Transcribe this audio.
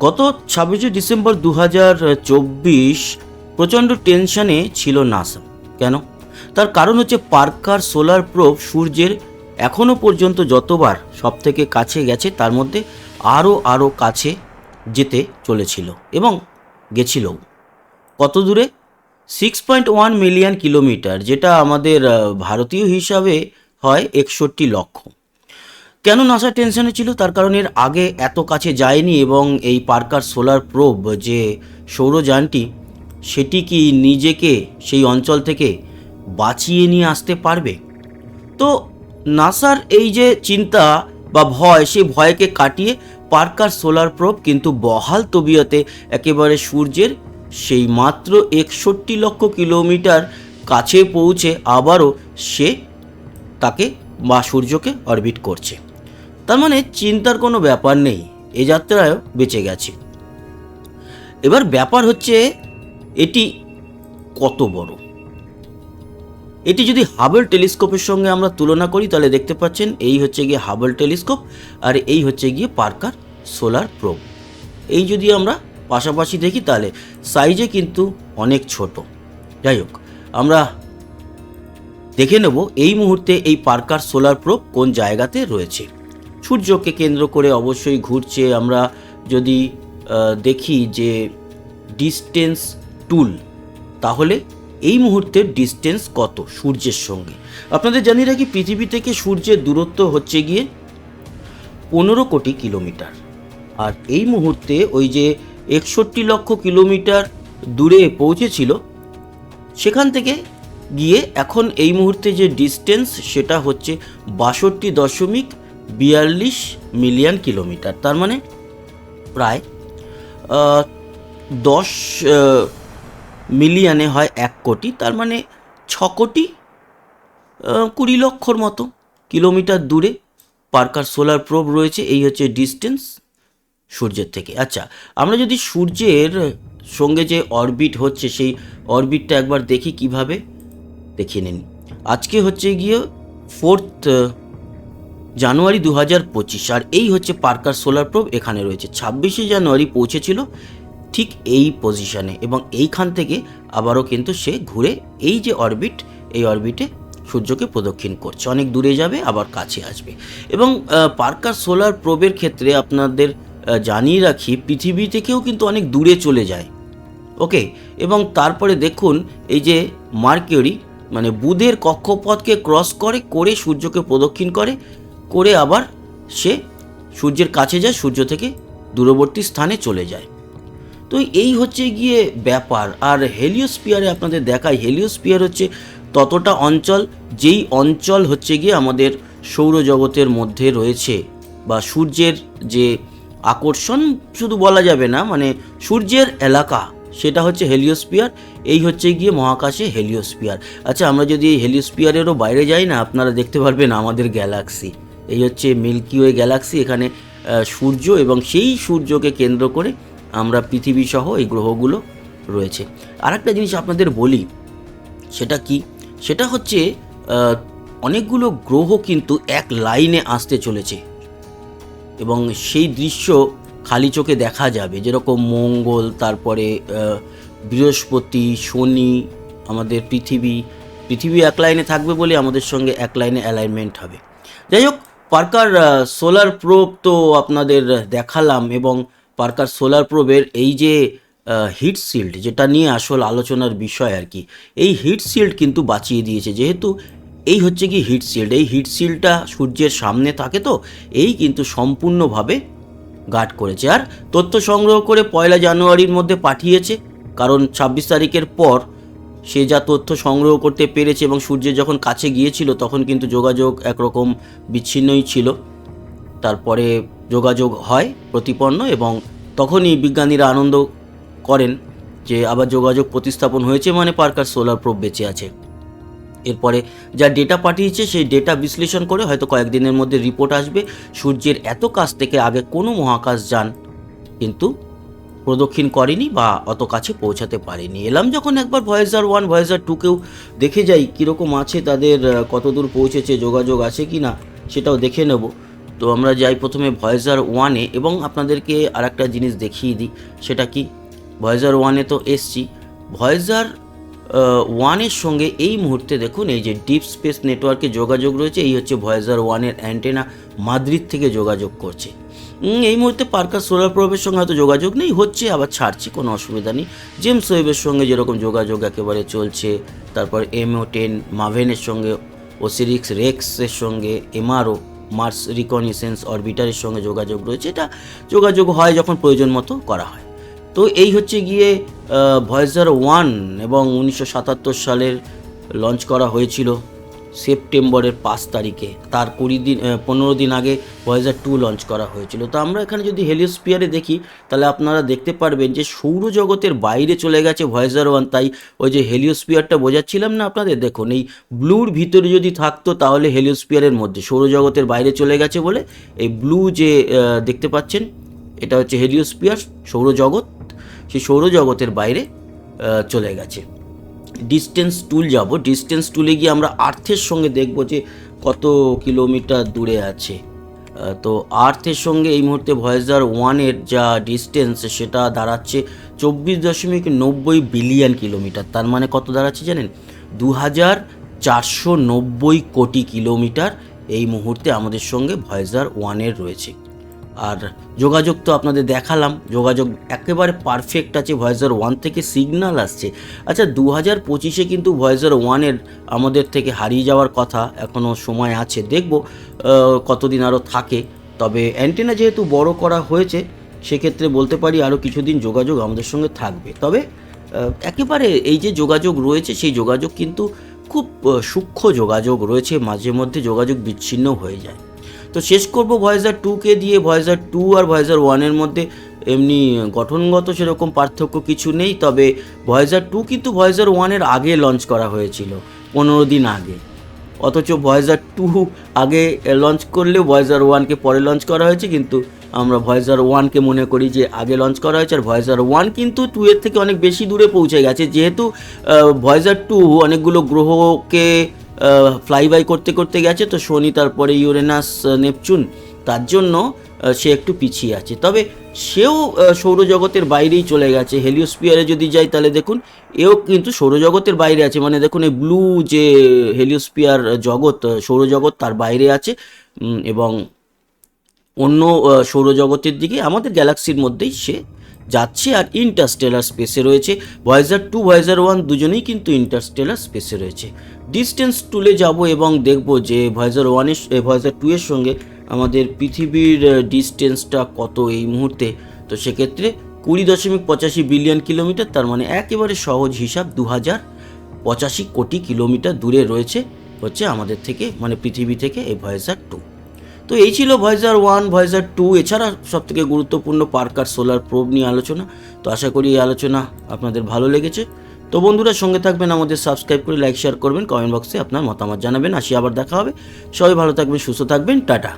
গত ছাব্বিশে ডিসেম্বর দু হাজার চব্বিশ প্রচণ্ড টেনশনে ছিল নাসা। কেন? তার কারণ হচ্ছে পার্কার সোলার প্রোব সূর্যের এখনও পর্যন্ত যতবার সব থেকে কাছে গেছে, তার মধ্যে আরও আরও কাছে যেতে চলেছিল এবং গেছিলও কত দূরে? Six point one million kilometre, যেটা আমাদের ভারতীয় হিসাবে হয় একষট্টি লক্ষ। কেন নাসা টেনশনে ছিল? তার কারণ এর আগে এত কাছে যায়নি এবং এই পার্কার সোলার প্রোব যে সৌরযানটি, সেটি কি নিজেকে সেই অঞ্চল থেকে বাঁচিয়ে নিয়ে আসতে পারবে? তো নাসার এই যে চিন্তা বা ভয় সেই ভয়কে কাটিয়ে পার্কার সোলার প্রোব কিন্তু বহাল তবিয়তে একেবারে সূর্যের সেই মাত্র একষট্টি লক্ষ কিলোমিটার কাছে পৌঁছে আবারও সে তাকে বা সূর্যকে অরবিট করছে। তার মানে চিন্তার কোনো ব্যাপার নেই, এ যাত্রায়ও বেঁচে গেছে। এবার ব্যাপার হচ্ছে, এটি কত বড়? এটি যদি হাবল টেলিস্কোপের সঙ্গে আমরা তুলনা করি, তাহলে দেখতে পাচ্ছেন, এই হচ্ছে গিয়ে হাবল টেলিস্কোপ আর এই হচ্ছে গিয়ে পার্কার সোলার প্রোব এই যদি আমরা পাশাপাশি দেখি, তাহলে সাইজে কিন্তু অনেক ছোট। যাই হোক, আমরা দেখে নেব, এই মুহূর্তে এই পার্কার সোলার প্রোব কোন জায়গাতে রয়েছে। সূর্যকে কেন্দ্র করে অবশ্যই ঘুরছে। আমরা যদি দেখি যে ডিস্টেন্স টুল তাহলে এই মুহূর্তের ডিস্টেন্স কত সূর্যের সঙ্গে? আপনাদের জানিয়ে রাখি, পৃথিবী থেকে সূর্যের দূরত্ব হচ্ছে গিয়ে পনেরো কোটি কিলোমিটার। আর এই মুহূর্তে ওই যে একষট্টি লক্ষ কিলোমিটার দূরে পৌঁছেছিল, সেখান থেকে গিয়ে এখন এই মুহূর্তে যে ডিস্টেন্স সেটা হচ্ছে বাষট্টি দশমিক বিয়াল্লিশ মিলিয়ন কিলোমিটার, তার মানে প্রায় দশ মিলিয়নে হয় এক কোটি, তার মানে ছ কোটি কুড়ি লক্ষর মতো কিলোমিটার দূরে পার্কার সোলার প্রোব রয়েছে, এই হচ্ছে ডিস্টেন্স সূর্যের থেকে। আচ্ছা আমরা যদি সূর্যের সঙ্গে যে অরবিট হচ্ছে, সেই অরবিটটা একবার দেখি কীভাবে, দেখিয়ে নিন। আজকে হচ্ছে গিয়ে ফোর্থ জানুয়ারি দু হাজার পঁচিশ। আর এই হচ্ছে পার্কার সোলার প্রোব এখানে রয়েছে। ছাব্বিশে জানুয়ারি পৌঁছেছিল ঠিক এই পজিশনে এবং এইখান থেকে আবারও কিন্তু সে ঘুরে এই যে অরবিট, এই অরবিটে সূর্যকে প্রদক্ষিণ করছে। অনেক দূরে যাবে, আবার কাছে আসবে। এবং পার্কার সোলার প্রোবের ক্ষেত্রে আপনাদের জানিয়ে রাখি, পৃথিবী থেকেও কিন্তু অনেক দূরে চলে যায়। ওকে? এবং তারপরে দেখুন, এই যে মার্কিউরি মানে বুধের কক্ষপথকে ক্রস করে করে সূর্যকে প্রদক্ষিণ করে করে আবার সে সূর্যের কাছে যায়, সূর্য থেকে দূরবর্তী স্থানে চলে যায়। তো এই হচ্ছে গিয়ে ব্যাপার। আর হেলিওস্পিয়ারে আপনাদের দেখায় হেলিওস্পিয়ার হচ্ছে ততটা অঞ্চল যেই অঞ্চল হচ্ছে গিয়ে আমাদের সৌরজগতের মধ্যে রয়েছে। বা সূর্যের যে আকর্ষণ শুধু বলা যাবে না মানে সূর্যের এলাকা, সেটা হচ্ছে হেলিওস্পিয়ার এই হচ্ছে গিয়ে মহাকাশে হেলিওস্পিয়ার আচ্ছা আমরা যদি এই হেলিওস্পিয়ারেরও বাইরে যাই না, আপনারা দেখতে পারবেন আমাদের গ্যালাক্সি। এই হচ্ছে মিল্কি ওয়ে গ্যালাক্সি এখানে সূর্য এবং সেই সূর্যকে কেন্দ্র করে আমরা পৃথিবী সহ এই গ্রহগুলো রয়েছে। আর একটা জিনিস আপনাদের বলি, সেটা কি? সেটা হচ্ছে অনেকগুলো গ্রহ কিন্তু এক লাইনে আসতে চলেছে এবং সেই দৃশ্য খালি চোখে দেখা যাবে। যেরকম মঙ্গল, তারপরে বৃহস্পতি, শনি, আমাদের পৃথিবী। পৃথিবী এক লাইনে থাকবে বলে আমাদের সঙ্গে এক লাইনে অ্যালাইনমেন্ট হবে। যাই হোক পার্কার সোলার প্রোব তো আপনাদের দেখালাম এবং পার্কার সোলার প্রোবের এই যে হিট শিল্ড যেটা নিয়ে আসল আলোচনার বিষয় আর কি, এই হিট শিল্ড কিন্তু বাঁচিয়ে দিয়েছে। যেহেতু এই হচ্ছে কি হিট শিল্ড এই হিট শিল্ডটা সূর্যের সামনে থাকে তো, এই কিন্তু সম্পূর্ণভাবে গার্ড করেছে। আর তথ্য সংগ্রহ করে পয়লা জানুয়ারির মধ্যে পাঠিয়েছে, কারণ ছাব্বিশ তারিখের পর সে যা তথ্য সংগ্রহ করতে পেরেছে এবং সূর্যের যখন কাছে গিয়েছিল, তখন কিন্তু যোগাযোগ একরকম বিচ্ছিন্নই ছিল। তারপরে যোগাযোগ হয় প্রতিপন্ন এবং তখনই বিজ্ঞানীরা আনন্দ করেন যে আবার যোগাযোগ প্রতিস্থাপন হয়েছে মানে পার্কার সোলার প্রোব বেঁচে আছে। এরপরে যা ডেটা পাঠিয়েছে, সেই ডেটা বিশ্লেষণ করে হয়তো কয়েকদিনের মধ্যে রিপোর্ট আসবে। সূর্যের এত কাছ থেকে আগে কোনো মহাকাশ যান, কিন্তু প্রদক্ষিণ করেনি বা অত কাছে পৌঁছাতে পারেনি। এলাম যখন একবার ভয়েজার ওয়ান ভয়েজার টুকেও দেখে যাই, কীরকম আছে তাদের কতদূর পৌঁছেছে, যোগাযোগ আছে কি না সেটাও দেখে নেব। তো আমরা যাই প্রথমে ভয়েজার ওয়ানে এবং আপনাদেরকে আর একটা জিনিস দেখিয়ে দিই, সেটা কি? ভয়েজার ওয়ানে তো এসছি। ভয়েজার ওয়ানের সঙ্গে এই মুহূর্তে দেখুন, এই যে ডিপ স্পেস নেটওয়ার্কে যোগাযোগ রয়েছে, এই হচ্ছে ভয়েজার ওয়ানের অ্যান্টেনা মাদ্রিদ থেকে যোগাযোগ করছে। এই মুহূর্তে পার্কার সোলার প্রবের সঙ্গে হয়তো যোগাযোগ নেই, হচ্ছে, আবার ছাড়ছি, কোনো অসুবিধা নেই। জেমস ওয়েবের সঙ্গে যেরকম যোগাযোগ একেবারে চলছে, তারপর এমও টেন, মাভেনের সঙ্গে, ওসিরিক্স, রেক্সের সঙ্গে, এমআরও, মার্স রিকনিসেন্স অরবিটারের সঙ্গে যোগাযোগ রয়েছে, এটা যোগাযোগ হয় যখন প্রয়োজন মতো করা হয়। তো এই হচ্ছে গিয়ে ভয়েজার ওয়ান এবং উনিশশো সাতাত্তর সালের লঞ্চ করা হয়েছিল। সেপ্টেম্বরের পাঁচ তারিখে। তার কুড়ি দিন পনেরো দিন আগে ভয়েজার টু লঞ্চ করা হয়েছিল। তো আমরা এখানে যদি হেলিওস্পিয়ারে দেখি, তাহলে আপনারা দেখতে পারবেন যে সৌরজগতের বাইরে চলে গেছে ভয়েজার ওয়ান তাই ওই যে হেলিওস্পিয়ারটা বোঝাচ্ছিলাম না আপনাদের? দেখুন, এই ব্লুর ভিতরে যদি থাকতো, তাহলে হেলিওস্পিয়ারের মধ্যে সৌরজগতের বাইরে চলে গেছে বলে এই ব্লু যে দেখতে পাচ্ছেন, এটা হচ্ছে হেলিওস্পিয়ার সৌরজগৎ। সেই সৌরজগতের বাইরে চলে গেছে। ডিস্টেন্স টুল যাব। ডিস্টেন্স টুলে গিয়ে আমরা আর্থের সঙ্গে দেখব যে কত কিলোমিটার দূরে আছে। তো আর্থের সঙ্গে এই মুহূর্তে ভয়েজার ওয়ানের যা ডিস্টেন্স সেটা দাঁড়াচ্ছে চব্বিশ দশমিক নব্বই বিলিয়ন কিলোমিটার তার মানে কত দাঁড়াচ্ছে জানেন? দু হাজার চারশো নব্বই কোটি কিলোমিটার এই মুহূর্তে আমাদের সঙ্গে ভয়েজার ওয়ানের রয়েছে। আর যোগাযোগ তো আপনাদের দেখালাম, যোগাযোগ একেবারে পারফেক্ট আছে ভয়েজার ওয়ান থেকে সিগন্যাল আসছে। আচ্ছা দু হাজার পঁচিশে কিন্তু ভয়েজার ওয়ানের আমাদের থেকে হারিয়ে যাওয়ার কথা এখনও সময় আছে, দেখব কতদিন আরও থাকে। তবে অ্যান্টেনা যেহেতু বড় করা হয়েছে, সেক্ষেত্রে বলতে পারি আরও কিছুদিন যোগাযোগ আমাদের সঙ্গে থাকবে। তবে একেবারে এই যে যোগাযোগ রয়েছে, সেই যোগাযোগ কিন্তু খুব সূক্ষ্ম যোগাযোগ রয়েছে, মাঝে মধ্যে যোগাযোগ বিচ্ছিন্ন হয়ে যায়। তো শেষ করব ভয়েজার টুকে দিয়ে ভয়েজার টু আর ভয়েজার ওয়ানের মধ্যে। এমনি গঠনগত সেরকম পার্থক্য কিছু নেই, তবে ভয়েজার টু কিন্তু ভয়েজার ওয়ানের আগে লঞ্চ করা হয়েছিল, পনেরো দিন আগে। অথচ ভয়েজার টু আগে লঞ্চ করলেও ভয়েজার ওয়ানকে পরে লঞ্চ করা হয়েছে, কিন্তু আমরা ভয়েজার ওয়ানকে মনে করি যে আগে লঞ্চ করা হয়েছে, আর ভয়েজার ওয়ান কিন্তু টু এর থেকে অনেক বেশি দূরে পৌঁছে গেছে। যেহেতু ভয়েজার টু অনেকগুলো গ্রহকে ফ্লাই বাই করতে করতে গেছে, তো শনি তারপরে ইউরেনাস নেপচুন তার জন্য সে একটু পিছিয়ে আছে। তবে সেও সৌরজগতের বাইরেই চলে গেছে। হেলিওস্পিয়ারে যদি যাই, তাহলে দেখুন, এও কিন্তু সৌরজগতের বাইরে আছে। মানে দেখুন, এই ব্লু যে হেলিওস্পিয়ার জগৎ সৌরজগৎ তার বাইরে আছে এবং অন্য সৌরজগতের দিকে, আমাদের গ্যালাক্সির মধ্যেই সে যাচ্ছে আর ইন্টারস্টেলার স্পেসে রয়েছে। ভয়েজার টু ভয়েজার ওয়ান দুজনেই কিন্তু ইন্টারস্টেলার স্পেসে রয়েছে। ডিস্টেন্স টুলে যাব এবং দেখব যে ভয়েজার ওয়ানের ভয়েজার টু এর সঙ্গে আমাদের পৃথিবীর ডিস্টেন্সটা কত এই মুহূর্তে। তো সেক্ষেত্রে কুড়ি দশমিক পঁচাশি বিলিয়ন কিলোমিটার তার মানে একেবারে সহজ হিসাব, দু হাজার পঁচাশি কোটি কিলোমিটার দূরে রয়েছে হচ্ছে আমাদের থেকে মানে পৃথিবী থেকে এই ভয়েজার টু তো এই ছিল ভয়েজার ওয়ান ভয়েজার টু এছাড়া সবথেকে গুরুত্বপূর্ণ পার্কার সোলার প্রোব নিয়ে আলোচনা। তো আশা করি এই আলোচনা আপনাদের ভালো লেগেছে। তো বন্ধুরা, সঙ্গে থাকবেন, আমাদের সাবস্ক্রাইব করে লাইক শেয়ার করবেন কমেন্ট বক্সে আপনার মতামত জানাবেন। আসি আবার দেখা হবে। সবাই ভালো থাকবেন, সুস্থ থাকবেন, টাটা।